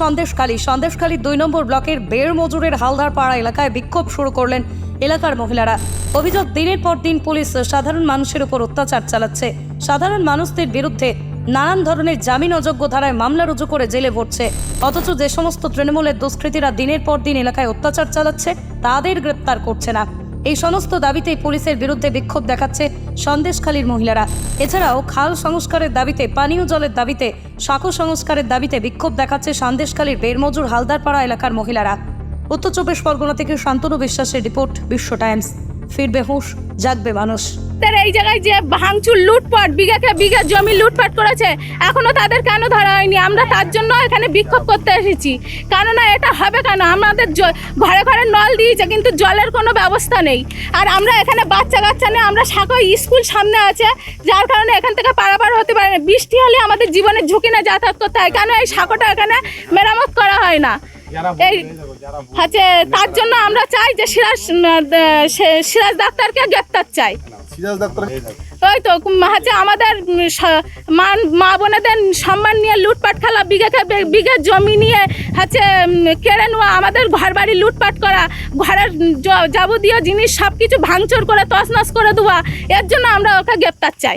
সন্দেশখালী। সন্দেশখালী দুই নম্বর ব্লকের বেড় মজুরের হালদার পাড়া এলাকায় বিক্ষোভ শুরু করলেন এলাকার মহিলারা। অভিযোগ, দিনের পর দিন পুলিশ সাধারণ মানুষের উপর অত্যাচার চালাচ্ছে। সাধারণ মানুষদের বিরুদ্ধে নানান ধরনের জামিন অযোগ্য ধারায় মামলা রুজু করে জেলে ভরছে। অথচ যে সমস্ত তৃণমূলের দুষ্কৃতীরা দিনের পর দিন এলাকায় অত্যাচার চালাচ্ছে, তাদের গ্রেপ্তার করছে না। এই সমস্ত দাবিতে পুলিশের বিরুদ্ধে বিক্ষোভ দেখাচ্ছে সন্দেশখালীর মহিলারা। এছাড়াও খাল সংস্কারের দাবিতে, পানীয় জলের দাবিতে, সাঁকো সংস্কারের দাবিতে বিক্ষোভ দেখাচ্ছে সন্দেশখালীর বেরমজুর হালদারপাড়া এলাকার মহিলারা। উত্তর চব্বিশ পরগনা থেকে শান্তনু বিশ্বাসের রিপোর্ট বিশ্ব টাইমস। ফিরবে হুঁশ জাগবে মানুষ। তার এই জায়গায় যে ভাঙচুর, লুটপাট, বিঘাকে বিঘা জমি লুটপাট করেছে, এখনও তাদের কেন ধরা হয়নি? আমরা তার জন্য এখানে বিক্ষোভ করতে এসেছি। কেননা এটা হবে কেন? আমাদের ঘরে ঘরে নল দিয়েছে, কিন্তু জলের কোনো ব্যবস্থা নেই। আর আমরা এখানে বাচ্চা কাচ্চা নিয়ে আমরা সাঁকো স্কুল সামনে আছে, যার কারণে এখান থেকে পারাপার হতে পারে না। বৃষ্টি হলে আমাদের জীবনের ঝুঁকি না যাতায়াত করতে হয়। কেন এই সাঁকোটা এখানে মেরামত করা হয় না? এই হচ্ছে তার জন্য আমরা চাই যে সিরাজ সিরাজ ডাক্তারকে গ্রেপ্তার চাই। ওই তো হচ্ছে আমাদের স- মা বোনেদের সম্মান নিয়ে লুটপাট খেলা বিঘা খে- বিঘা জমি নিয়ে হচ্ছে কেড়ে নেওয়া আমাদের ঘর বাড়ি লুটপাট করা ঘরের যাবতীয় জিনিস সব কিছু ভাঙচুর করে তছনছ করে দেওয়া এর জন্য আমরা ওকে গ্রেপ্তার চাই।